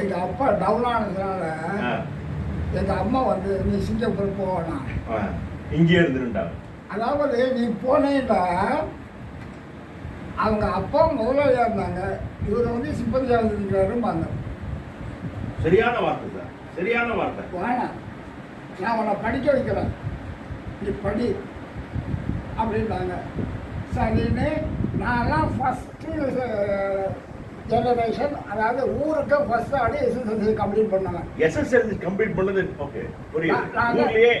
எங்கள் அப்பா டவுன் ஆனதுனால எங்கள் அம்மா வந்து நீ சிங்கப்பூர் போகணும் ஆ. இங்கேயே இருந்துருண்டாங்க அதாவது நீ போனேன்னா அவங்க அப்பா முதலாளியாக இருந்தாங்க. இவர் வந்து சிப்பந்தியாக இருக்கிறாரும்பாங்க சரியான வார்த்தை சார். சரியான வார்த்தை. வேணாம். நான் உன்னை படிக்க வைக்கிறேன். நீ படி. அப்படின்னாங்க சரின்னு நான்லாம் ஃபஸ்ட்டு ஜெனரேஷன் அதாவது ஊருக்கு ஃபஸ்ட் ஆடி எஸ்எஸ்எல்சி கம்ப்ளீட் பண்ணாங்க. எஸ்எஸ்எல்சி கம்ப்ளீட் பண்ணது ஓகே புரியுது.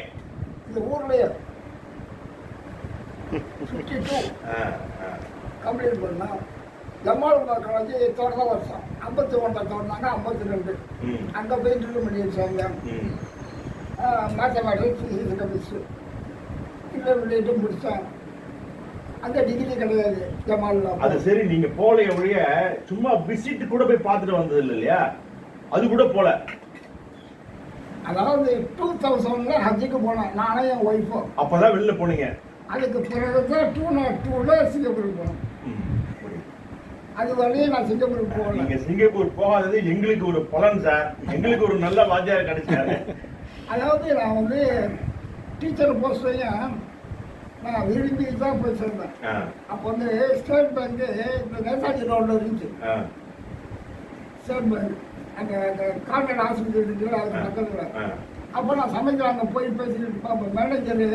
இந்த ஊர்லேயே ஃபிஃப்டி டூ. கம்ப்ளீட் பண்ணோம் ஜமால் காலேஜ் திறந்த வருஷம். ஐம்பத்தி ஒன்றில் திறந்தாங்க ஐம்பத்தி ரெண்டு அங்கே போய் சேர்ந்தேன். மேத்தமேட்டிக்ஸ் ஃபிசிக்ஸ் கெமிஸ்ட்ரி இன்டர்மீடியட்டும் முடித்தேன் அந்த டிகிரி கிடையாது. ஜமாலில் அது சரி நீங்க போல ஒழிய சும்மா விசிட் கூட போய் பார்த்துட்டு வந்தது இல்லை இல்லையா? அது கூட போல. அதாவது டூ தௌசண்ட்ல ஹஜ்ஜுக்கு போனேன். நானே என் ஒய்ஃபும் அப்பதான் வெளில போனீங்க. அதுக்கு பிறகு தான் டூ நாட் டூவில் சிங்கப்பூருக்கு போனோம். அது வரையும் நான் சிங்கப்பூருக்கு போகல. நீங்க சிங்கப்பூர் போகாதது எங்களுக்கு ஒரு பலன் சார். எங்களுக்கு ஒரு நல்ல வாத்தியார் கிடைச்சாரு. அதாவது நான் வந்து டீச்சர் போஸ்டையும் நான் விரும்பி தான் போய் சேர்ந்தேன் அப்போ வந்து ஸ்டேட் பேங்க்கு இந்த நேதாஜி ரோடில் இருந்துச்சு. ஸ்டேட் பேங்க் அந்த அந்த கார்மெண்ட் ஹாஸ்பிட்டல் இருக்குல்ல அதுக்கு ஆ, பக்கத்தில். அப்போ நான் சமைக்கிற அங்கே போய் பேசிக்கிட்டு பார்ப்பேன் மேனேஜரு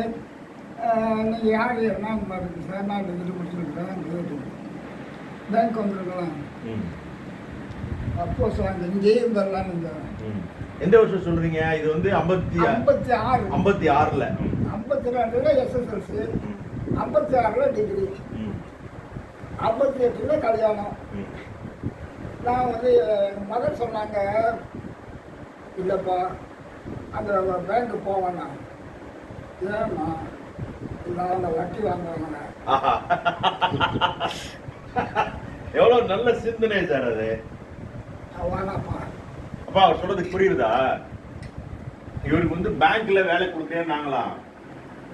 நீங்கள் யார் என்ன இருக்குது சார் நான் டிகிரி முடிச்சிருக்கேன் பேங்க் வந்துருக்கலாம். அப்போ சார் அந்த இங்கேயே ம். எந்த வருஷம் சொல்றீங்க? இது வந்து ஐம்பத்தி ஐம்பத்தி ஆறு. ஐம்பத்தி ஆறுல. ம், ஐம்பத்தி ரெண்டுல எஸ்எஸ்எல்சி ஐம்பத்தி ஆறுல டிகிரி ஐம்பத்தி எட்டுல கல்யாணம். நான் வந்து மதர் சொன்னாங்க இல்லைப்பா அந்த பேங்க்கு போவேண்ணா ஏன்னா இல்லை அந்த வட்டி வாங்குவாங்க ஆஹா. எவ்வளவு நல்ல சிந்தனை சார் அது. வேணாப்பா அப்பா அவர் சொல்றதுக்கு புரியுதா? இவருக்கு வந்து பேங்க்ல வேலை கொடுக்குறேன் நாங்களாம்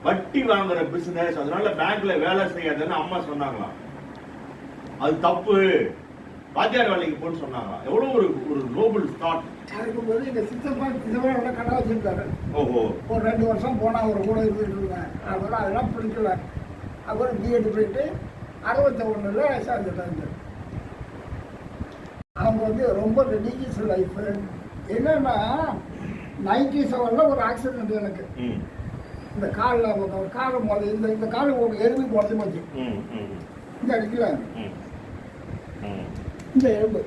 வட்டி வாங்குற பிசினஸ் அதனால பேங்க்ல வேலை செய்யாதுன்னு அம்மா சொன்னாங்களாம். அது தப்பு. வாத்தியார் வேலைக்கு போன்னு சொன்னாங்க எவ்வளவு ஒரு ஒரு நோபல் தாட் அதுக்கு போது எங்கள் சித்தப்பா சிதம்பரோட கடை வச்சுருந்தாரு ஓஹோ. ஒரு ரெண்டு வருஷம் போனால் அவர் கூட இருந்துட்டு இருந்தேன் அதெல்லாம் அதெல்லாம் பிடிக்கல. அப்புறம் பிஎட் போயிட்டு அறுபத்தி ஒன்றில் சேர்ந்துட்டாங்க அவங்க வந்து ரொம்ப ரிலீஜியஸ் லைஃபு என்னன்னா நைன்டி செவனில் ஒரு ஆக்சிடென்ட் எனக்கு. இந்த காலில் ஒரு கால் மோதி இந்த இந்த கால் ஒரு எலும்பு முடச்சி போச்சு இந்த அடிக்கல இந்த எலும்பு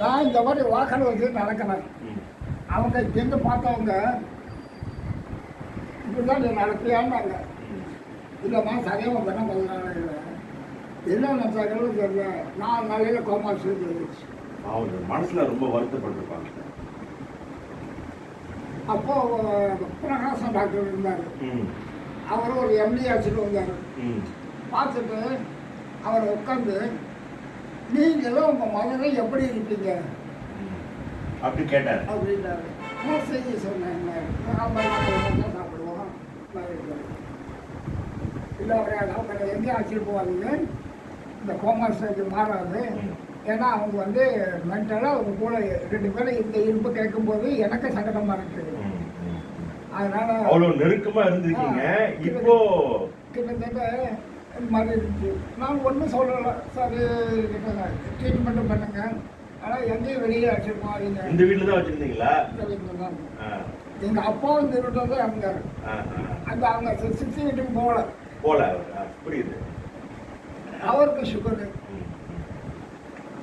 நான் இந்த மாதிரி வாக்கடை வச்சு நடக்கிறேன். அவங்க இங்கேருந்து பார்த்தவங்க இப்படிதான் நீ நடத்தியான்னாங்க. இல்லைம்மா சரியாக வந்தேன்னா பதினாலு என்ன நினச்சாங்களும் தெரியல. நான் நாளையில் கோமா அவங்க மனசுல ரொம்ப வருத்தப்பட்டிருப்பாங்க. அப்போது பிரகாசம் டாக்டர் இருந்தார். அவர் ஒரு எம்டி அடிச்சுட்டு வந்தார். பார்த்துட்டு அவர் உட்காந்து நீங்களும் உங்கள் மகனை எப்படி இருப்பீங்க. அப்படி கேட்டார். அப்படின்னாரு. நான் செய்தி சொன்னேன் சாப்பிடுவோம். இல்லை அவங்க எங்கேயும் அழைச்சிட்டு போவாதீங்க இந்த கோமா ஸ்டேஜ் மாறாது. ஏன்னா அவங்க வந்து மென்டலாக அவங்க கூட ரெண்டு பேரும் இந்த இருப்பு கேட்கும்போது எனக்கு சங்கடமாக இருக்குது. அதனால அவ்வளவு நெருக்கமா இருந்திருக்கீங்க. இப்போ கிட்டத்தட்ட இந்த மாதிரி இருந்துச்சு. நான் ஒன்றும் சொல்லலை. சார் ட்ரீட்மெண்ட்டும் பண்ணுங்க. ஆனால் எங்கேயும் வெளியே போவாதீங்க இந்த வீட்டுல தான் வச்சிருந்தீங்களா? இந்த வீட்டில் தான். எங்கள் அப்பாவும் இந்த வீட்டில் தான் இருந்தார். அந்த அவங்க சிக்ஸ்டி வீட்டுக்கு போகல. ஆ, புரியுது. அவருக்கு சுகரு.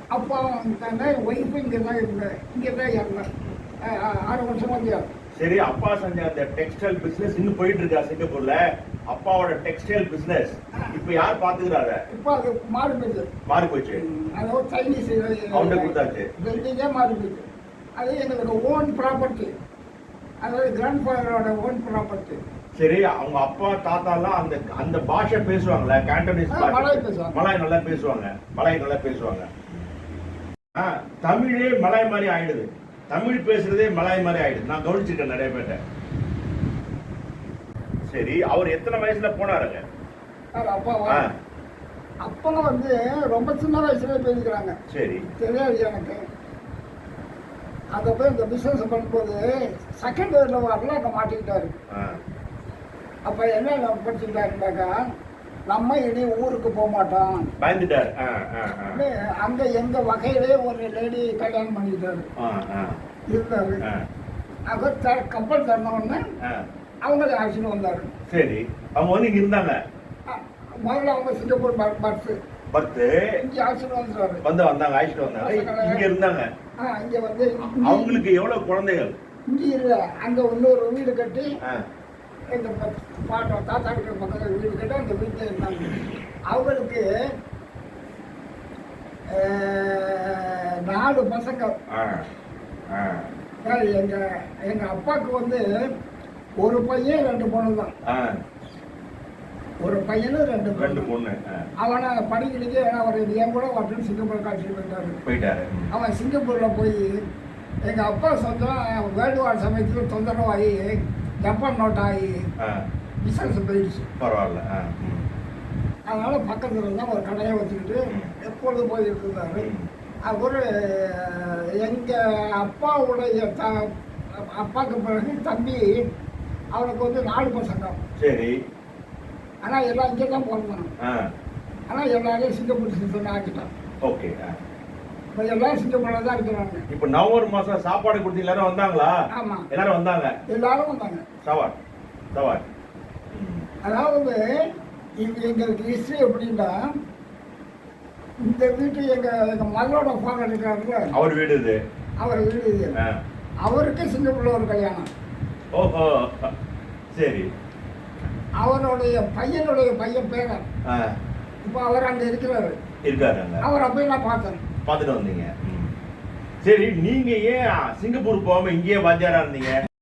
அப்பா தானே ஒய்ஃபு இங்கே தான் இருந்தேன் இங்கே தான் ஆ- ஆறு வருஷம் வந்து சரி அப்பா செஞ்ச அந்த டெக்ஸ்டைல் பிசினஸ் இன்னும் போயிட்டு இருக்கா சிங்கப்பூர்ல? அப்பாவோட டெக்ஸ்டைல் பிசினஸ் இப்ப யார் பாத்துக்கிறாத இப்போ அது மாறி போயிடுச்சு மாறி போச்சு. அதாவது சைனீஸ் அவன்கிட்ட கொடுத்தாச்சு. பில்டிங்கே மாறி போயிடுச்சு அது எங்களோட ஓன் ப்ராப்பர்ட்டி அதாவது கிராண்ட் ஃபாதரோட ஓன் ப்ராப்பர்ட்டி சரி அவங்க அப்பா தாத்தா எல்லாம் அந்த அந்த பாஷை பேசுவாங்கல்ல கேண்டனீஸ். மலாய் பேசுவாங்க. மலாய் நல்லா பேசுவாங்க. மலாய் நல்லா பேசுவாங்க. தமிழே மலாய் மாதிரி ஆயிடுது. தமிழ் பேசுறதே மலாய் மாதிரி ஆயிடுது. நான் கவனிச்சிருக்கேன் நிறைய பேர்ட்ட. சரி அவர் எத்தனை வயசுல போனாருங்க? அது அப்பாவா ஆ, அப்பா வந்து ரொம்ப சின்ன வயசுல பேசிக்கிறாங்க. சரி. தெரியாது எனக்கு. அங்கே போய் இந்த பிஸ்னஸ் பண்ணும்போது செகண்ட் இயரில் வரல மாட்டிக்கிட்டாரு. அப்போ என்ன படிச்சுட்டாருனாக்கா நம்ம இனி ஊருக்கு போக மாட்டோம். பயந்துட்டார். அங்கே எங்க வகையிலே ஒரு லேடி கல்யாணம் ஆ, இருந்தாரு. த கப்பல் திறந்த உடனே ஆ. அவங்கள அழைச்சிட்டு வந்தாரு. சரி. அவங்க வந்து இங்க இருந்தாங்க. முதல்ல அவங்க சிங்கப்பூர் ப- பஸ்ஸு பத்து இங்கே அழைச்சிட்டு வந்துட்டாரு. வந்து வந்தாங்க அழைச்சிட்டு வந்தாங்க. இங்க இருந்தாங்க. இங்கே வந்து அவங்களுக்கு எவ்வளவு குழந்தைகள்? இங்கே இல்லை. அங்கே இன்னொரு வீடு கட்டி எங்கள் பாட்டம் தாத்தா இருக்கிற பக்கத்தில் வீடு கட்டி அந்த வீட்டில் இருந்தாங்க. அவங்களுக்கு நாலு பசங்க. எங்க எங்க அப்பாவுக்கு வந்து ஒரு பையன் ரெண்டு பொண்ணு தான் ஒரு பையனும் ரெண்டு ரெண்டு பொண்ணு அவனை படிக்கிறதுக்கு அவர் என் கூட வரட்டுன்னு சிங்கப்பூர் காட்சி போயிட்டாரு. போயிட்டாரு. அவன் சிங்கப்பூர்ல போய் எங்க அப்பா சொந்தம் வேர்ல்டு வார் சமயத்தில் தொந்தரவாகி ஜப்பான் நோட் ஆகி ஆ, பிசினஸ் போயிடுச்சு. பரவாயில்ல. அதனால பக்கத்துல தான் ஒரு கடையை வச்சுக்கிட்டு ம். எப்பொழுதும் போயிட்டு இருந்தாரு. அவர் எங்க அப்பாவுடைய த அப்பாவுக்கு பிறகு தம்பி அவனுக்கு வந்து நாலு பசங்க. சரி. ஆனால் எல்லாம் இங்கே தான் பிறந்தாங்க ஆனால் எல்லாரையும் சிங்கப்பூர் சிட்டிசன் ஆக்கிட்டான் ஓகே ஆ. இப்போ எல்லாரும் சிங்கப்பூரில் தான் இருக்கிறாங்க இப்ப நவம்பர் மாசம் சாப்பாடு கொடுத்து எல்லாரும் வந்தாங்களா? ஆமாம் எல்லாரும் வந்தாங்க? எல்லாரும் வந்தாங்க. சவால். சவால். அதாவது இது எங்களுக்கு ஹிஸ்ட்ரி எப்படின்னா இந்த வீட்டு எங்கள் எங்கள் மகளோட ஃபாதர் இருக்காருல்ல அவர் வீடு இது. அவர் வீடு இது. அவருக்கு சிங்கப்பூரில் ஒரு கல்யாணம். ஓஹோ. சரி. அவருடைய பையனுடைய பையன் பேரன். இப்போ அவர் அங்கே இருக்கிறாரு. இருக்காரு அவரை போய் நான் பார்த்தேன் பார்த்துட்டு வந்தீங்க. சரி நீங்க ஏன் சிங்கப்பூர் போகாம இங்கேயே வாத்தியாரா இருந்தீங்க?